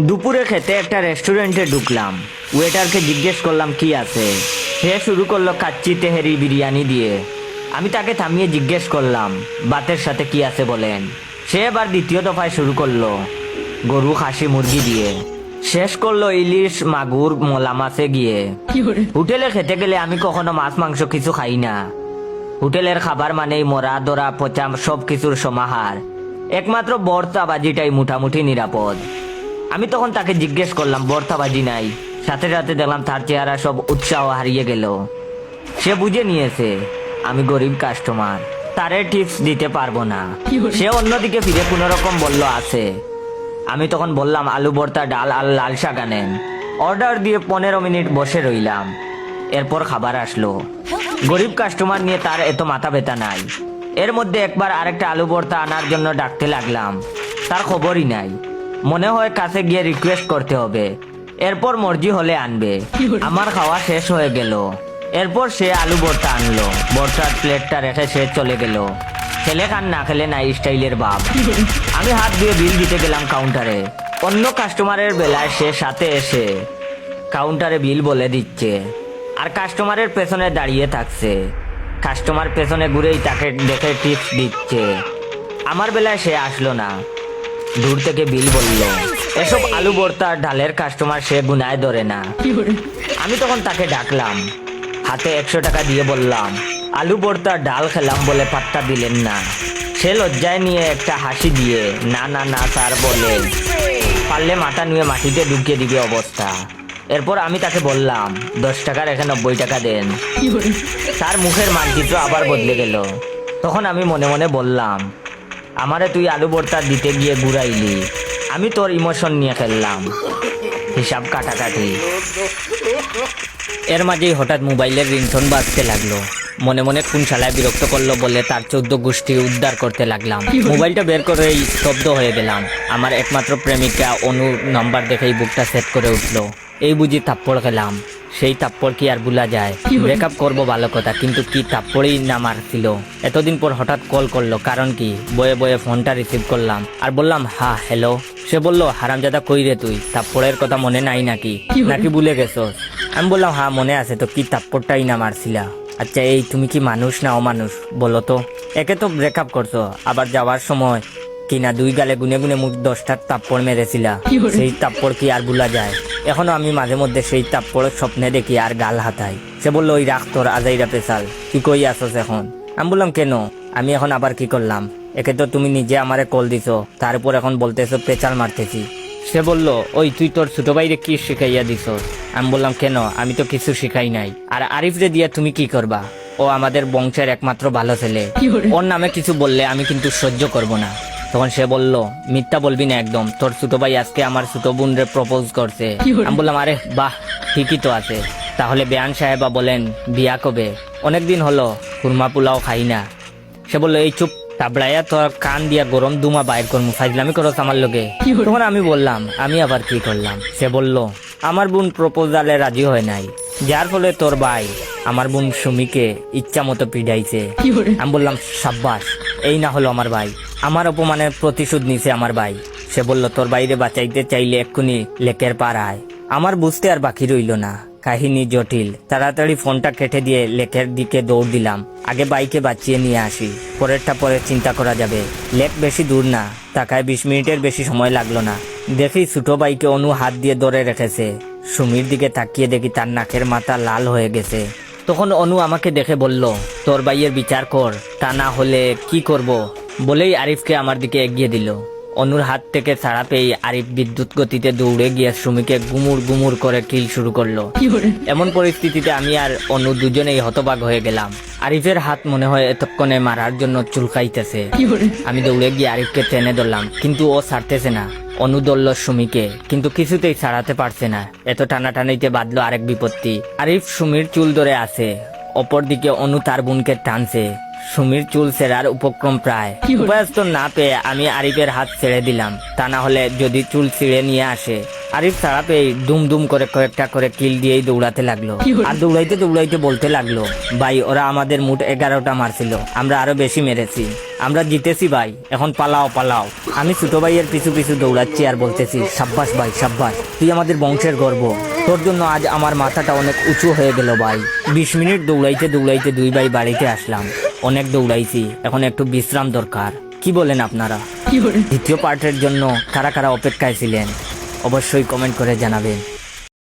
দুপুরে খেতে একটা রেস্টুরেন্টে ঢুকলাম। ওয়েটারকে জিজ্ঞেস করলাম কি আছে? সে শুরু করল কাচ্চি তেহেরি বিরিয়ানি দিয়ে। আমি তাকে থামিয়ে জিজ্ঞেস করলাম ভাতের সাথে কি আছে বলেন? সে এবার দ্বিতীয় দফায় শুরু করল গরু খাসি মুরগি দিয়ে। শেষ করল ইলিশ মাগুর মলা মাছে গিয়ে। হোটেলে খেতে গেলে আমি কখনো মাছ মাংস কিছু খাই না। হোটেলের খাবার মানেই মরা দরা পচা সব কিছুর সমাহার। একমাত্র বর্তাবাজিটাই মোটামুটি নিরাপদ। আমি তখন তাকে জিজ্ঞেস করলাম বর্তাবাজি নাই? সাথে সাথে দেখলাম তার চেহারা সব উৎসাহ হারিয়ে গেল। সে বুঝে নিয়েছে আমি গরিব কাস্টমার তারে টিপস দিতে পারব না। সে অন্যদিকে ফিরে কোন রকম বলল আছে। আমি তখন বললাম আলু ভর্তা ডাল আর লাল শাক আনেন। অর্ডার দিয়ে পনেরো মিনিট বসে রইলাম। এরপর খাবার আসলো। গরিব কাস্টমার নিয়ে তার এত মাথা ব্যথা নাই। এর মধ্যে একবার আরেকটা আলু ভর্তা আনার জন্য ডাকতে লাগলাম। তার খবরই নাই। মনে হয় কাছে গিয়ে রিকোয়েস্ট করতে হবে। এরপর মর্জি হলে আনবে। আমার খাওয়া শেষ হয়ে গেল। এরপর সে আলু ভর্তা আনলো। ভর্তার প্লেটটা রেখে সে চলে গেল। ছেলে খান না খেলে নাই স্টাইলের বাপ। আমি হাত দিয়ে বিল দিতে গেলাম কাউন্টারে অন্য কাস্টমারের বেলায় সে সাথে এসে কাউন্টারে বিল বলে দিচ্ছে। আর কাস্টমারের পেছনে দাঁড়িয়ে থাকছে। কাস্টমার পেছনে ঘুরেই তাকে দেখে টিপস দিচ্ছে। আমার বেলায় সে আসলো না। দূর থেকে বিল বলল এসব আলু ভর্তা আর ডালের কাস্টমার সে গুনায় ধরে না। আমি তখন তাকে ডাকলাম হাতে একশো টাকা দিয়ে বললাম আলু ভর্তা ডাল খেলাম বলে পাত্তা দিলেন না। সে লজ্জায় নিয়ে একটা হাসি দিয়ে না না না স্যার বলে। পারলে মাথা নিয়ে মাটিতে ঢুকিয়ে দিবে অবস্থা। এরপর আমি তাকে বললাম দশ টাকার রেখে নব্বই টাকা দেন। তার মুখের মানচিত্র আবার বদলে গেল। তখন আমি মনে মনে বললাম আমারে তুই আলু ভর্তা দিতে গিয়ে ঘুরাইলি। আমি তোর ইমোশন নিয়ে খেললাম। হিসাব কাটাকাটি। এর মাঝেই হঠাৎ মোবাইলের রিংটোন বাজতে লাগল। মনে মনে কোন শালায় বিরক্ত করল বলে তার চোদ্দ গোষ্ঠী উদ্ধার করতে লাগলাম। মোবাইলটা বের করেই স্তব্ধ হয়ে গেলাম। আমার একমাত্র প্রেমিকা অনু নাম্বার দেখেই বুকটা সেট করে উঠল। এই বুঝি থাপ্পড় খেলাম। সেই থাপ্পড় কি আর ভুলা যায়? ব্রেকআপ করব ভালো কথা কিন্তু কি থাপ্পড়ই না মারছিল। এতদিন পর হঠাৎ কল করল কারণ কি? বয়ে বয়ে ফোনটা রিসিভ করলাম আর বললাম হা হ্যালো সে বলল হারামজাদা কই রে তুই? থাপ্পড়ের কথা মনে নাই নাকি? নাকি ভুলে গেছো আমি বললাম হ্যাঁ মনে আছে তো কি থাপ্পড়টাই না মারছিলা? আচ্ছা এই তুমি কি মানুষ না অমানুষ? বলো তো। একে তো ব্রেকআপ করছ আবার যাওয়ার সময় কিনা দুই গালে গুনে গুনে মুখ দশটার তাপ্পড় মেরেছিলা। সেই তাপ্পড় কি আর ভুলা যায়? এখনও আমি মাঝে মধ্যে সেই তাপ্পড় স্বপ্নে দেখি আর গাল হাতাই। সে বলল ওই রাখ তোর আজাইরা পেশাল তুই কই আসস এখন? আমি বললাম কেন? আমি এখন আবার কি করলাম? একে তো তুমি নিজে আমারে কল দিছো। তার উপর এখন বলতেছো পেঁচাল মারতেছি। সে বলল ওই তুই তোর ছোট ভাইরে কি শিখাইয়া দিছ আমি বললাম কেন? আমি তো কিছু শিখাই নাই। আর আরিফ রে দিয়া তুমি কি করবা? ও আমাদের বংশের একমাত্র ভালো ছেলে। ওর নামে কিছু বললে আমি কিন্তু সহ্য করব না। তখন সে বলল মিথ্যা বলবি না একদম। তোর ছোট ভাই আজকে আমার ছোট বোন রে প্রপোজ করছে আমি বললাম আরে বাহ ঠিকই তো আছে। তাহলে বেয়ান সাহেবা বলেন বিয়া কবে? অনেকদিন হলো কুরমা পোলাও খাই না। সে বলল এই চুপ তাবড়াইয়া তোর কান দিয়া গরম দুমা বাইর করমু ফাইজলামি করস আমার লোকে। তখন আমি বললাম আমি আবার কি করলাম? সে বলল আমার বোন প্রপোজালে রাজি হয় নাই। যার ফলে তোর ভাই আমার বোন সুমিকে ইচ্ছা মতো পিডাইছে আমি বললাম সাব্বাস এই না হলো আমার ভাই। আমার অপমানের প্রতিশোধ নিছে আমার ভাই। সে বলল, তোর বাইরে বাঁচাইতে চাইলে এক্ষুনি লেকের পার আয়। আমার বুঝতে আর বাকি রইল না। কাহিনী জটিল। তাড়াতাড়ি ফোনটা কেটে দিয়ে লেকের দিকে দৌড় দিলাম। আগে বাইকে বাঁচিয়ে নিয়ে আসি। পরেরটা পরে চিন্তা করা যাবে। লেক বেশি দূর না। তাকায় বিশ মিনিটের বেশি সময় লাগল না। দেখি ছোটো বাইকে অনু হাত দিয়ে ধরে রেখেছে। সুমির দিকে তাকিয়ে দেখি তার নাকের মাথা লাল হয়ে গেছে। তখন অনু আমাকে দেখে বলল, তোর ভাইয়ের বিচার কর। তা না হলে কি করব? বলেই আরিফকে আমার দিকে এগিয়ে দিল। অনুর হাত থেকে ছাড়া পেয়ে আরিফ বিদ্যুৎ গতিতে দৌড়ে গিয়ে সুমিকে গুমুর গুমুর করে কিল শুরু করল। এমন পরিস্থিতিতে আমি আর অনু দুজনেই হতবাক হয়ে গেলাম। আরিফের হাত মনে হয় এতক্ষণে মারার জন্য চুলকাইতেছে। আমি দৌড়ে গিয়ে আরিফকে টেনে ধরলাম কিন্তু ও ছাড়তেছে না। অনু ধরল সুমিকে কিন্তু কিছুতেই ছাড়াতে পারছে না। এত টানা টানাটানিতে বাঁধলো আরেক বিপত্তি। আরিফ সুমির চুল ধরে আছে অপরদিকে অনু তার বোনকে টানছে। সুমির চুল সেরার উপক্রম প্রায়। উপায়স্ত না পেয়ে আমি আরিফের হাত ছেড়ে দিলাম। তা না হলে যদি চুল ছিঁড়ে নিয়ে আসে আরিফ ছাড়া পেয়ে দুম দুম করে কয়েকটা করে কিল দিয়েই দৌড়াতে লাগল। আর দৌড়াইতে দৌড়াইতে বলতে লাগল ভাই ওরা আমাদের মুঠ এগারোটা মারছিল আমরা আরও বেশি মেরেছি। আমরা জিতেছি ভাই এখন পালাও পালাও। আমি ছোট ভাইয়ের পিছু পিছু দৌড়াচ্ছি আর বলতেছি সাব্বাস ভাই সাব্বাস তুই আমাদের বংশের গর্ব। তোর জন্য আজ আমার মাথাটা অনেক উঁচু হয়ে গেল ভাই। বিশ মিনিট দৌড়াইতে দৌড়াইতে দুই ভাই বাড়িতে আসলাম। অনেক দৌড়াইছি এখন একটু বিশ্রাম দরকার। কি বলেন আপনারা? দ্বিতীয় পার্টের জন্য কারা কারা অপেক্ষায় ছিলেন? অবশ্যই কমেন্ট করে জানাবেন।